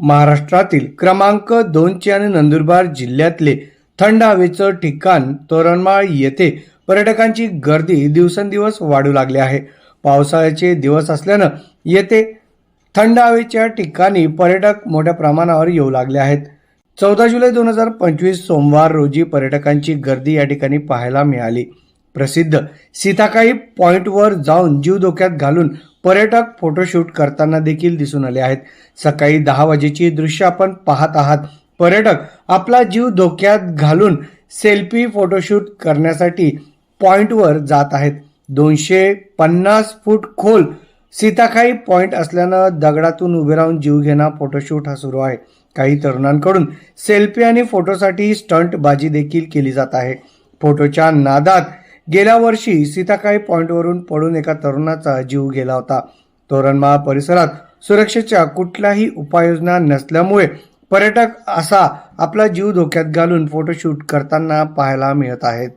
महाराष्ट्रातील क्रमांक दोनचे आणि नंदुरबार जिल्ह्यातले थंड हवेचं ठिकाण तोरणमाळ येथे पर्यटकांची गर्दी दिवसेंदिवस वाढू लागली आहे. पावसाळ्याचे दिवस असल्यानं येथे थंड हवेच्या ठिकाणी पर्यटक मोठ्या प्रमाणावर येऊ लागले आहेत. चौदा जुलै दोन हजार पंचवीस सोमवार रोजी पर्यटकांची गर्दी या ठिकाणी पाहायला मिळाली. प्रसिद्ध. सीताकाई पॉइंटवर जाऊन जीव धोक्यात घालून पर्यटक फोटोशूट करताना देखील दिसून आले आहेत. सकाळी दहा वाजेची दृश्य आपण पाहत आहात. पर्यटक आपला जीव धोक्यात घालून सेल्फी फोटोशूट करण्यासाठी पॉइंटवर जात आहेत. दोनशे पन्नास फूट खोल सीताखाई पॉइंट असल्यानं दगडातून उभे राहून जीव घेणं फोटोशूट हा सुरू आहे. काही तरुणांकडून सेल्फी आणि फोटोसाठी स्टंट बाजी देखील केली जात आहे. फोटोच्या नादात गेल्या वर्षी सीताकाई पॉईंटवरून पडून एका तरुणाचा जीव गेला होता. तोरणमाळ परिसरात सुरक्षेच्या कुठल्याही उपाययोजना नसल्यामुळे पर्यटक असा आपला जीव धोक्यात घालून फोटोशूट करताना पाहायला मिळत आहेत.